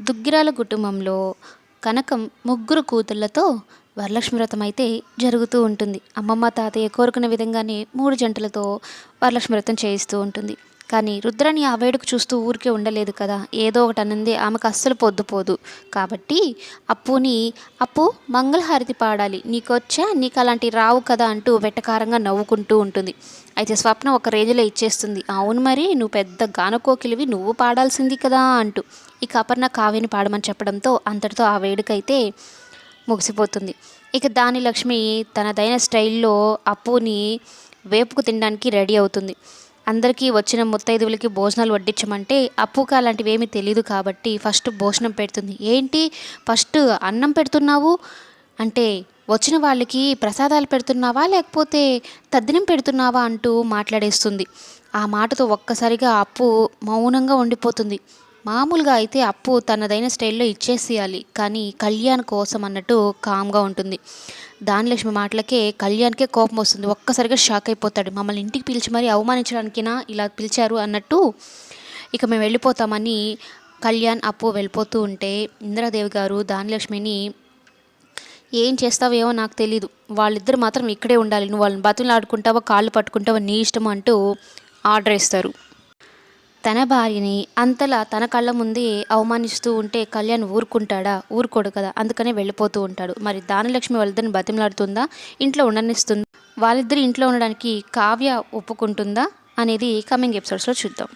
దుగ్గిరాల కుటుంబంలో కనకం ముగ్గురు కూతుళ్ళతో వరలక్ష్మి వ్రతం అయితే జరుగుతూ ఉంటుంది. అమ్మమ్మ తాతయ్య కోరుకున్న విధంగానే మూడు జంటలతో వరలక్ష్మి వ్రతం చేయిస్తూ ఉంటుంది. కానీ రుద్రని ఆ వేడుకు చూస్తూ ఊరికే ఉండలేదు కదా. ఏదో ఒకటి అనంది. ఆమెకు అస్సలు పొద్దుపోదు కాబట్టి అప్పుని అప్పు మంగళహారతి పాడాలి. నీకొచ్చా? నీకు అలాంటి రావు కదా అంటూ వెటకారంగా నవ్వుకుంటూ ఉంటుంది. అయితే స్వప్న ఒక రేంజ్లో ఇచ్చేస్తుంది. అవును మరి నువ్వు పెద్ద గానకోకిలివి. నువ్వు పాడాల్సింది కదా అంటూ. ఇక అపర్ణ కావ్యని పాడమని చెప్పడంతో అంతటితో ఆ వేడుకైతే ముగిసిపోతుంది. ఇక దాని లక్ష్మి తనదైన స్టైల్లో అప్పుని వేపుకు తినడానికి రెడీ అవుతుంది. అందరికీ వచ్చిన ముత్తైదువులకి భోజనాలు వడ్డించమంటే అప్పుకు అలాంటివి ఏమీ తెలియదు కాబట్టి ఫస్ట్ భోజనం పెడుతుంది. ఏంటి? ఫస్ట్ అన్నం పెడుతున్నావు? అంటే వచ్చిన వాళ్ళకి ప్రసాదాలు పెడుతున్నావా? లేకపోతే తద్దినం పెడుతున్నావా? అంటూ మాట్లాడేస్తుంది. ఆ మాటతో ఒక్కసారిగా అప్పు మౌనంగా ఉండిపోతుంది. మామూలుగా అయితే అప్పు తనదైన స్టైల్లో ఇచ్చేసేయాలి కానీ కళ్యాణ్ కోసం అన్నట్టు కామ్గా ఉంటుంది. దానిలక్ష్మి మాటలకే కళ్యాణ్కే కోపం వస్తుంది. ఒక్కసారిగా షాక్ అయిపోతాడు. మమ్మల్ని ఇంటికి పిలిచి మరీ అవమానించడానికినా ఇలా పిలిచారు? అన్నట్టు ఇక మేము వెళ్ళిపోతామని కళ్యాణ్ అప్పు వెళ్ళిపోతూ ఉంటే ఇందిరాదేవి గారు దానిలక్ష్మిని ఏం చేస్తావేమో నాకు తెలీదు. వాళ్ళిద్దరు మాత్రం ఇక్కడే ఉండాలి. నువ్వు వాళ్ళని బతులు ఆడుకుంటావా కాళ్ళు పట్టుకుంటావా నీ ఇష్టం అంటూ ఆర్డర్ ఇస్తారు. తన భార్యని అంతలా తన కళ్ళ ముందే అవమానిస్తూ ఉంటే కళ్యాణ్ ఊరుకుంటాడా? ఊరుకోడు కదా. అందుకనే వెళ్ళిపోతూ ఉంటాడు. మరి దానలక్ష్మి వాళ్ళిద్దరిని బతిమలాడుతుందా? ఇంట్లో ఉండనిస్తుందా? వాళ్ళిద్దరు ఇంట్లో ఉండడానికి కావ్య ఒప్పుకుంటుందా? అనేది కమింగ్ ఎపిసోడ్స్లో చూద్దాం.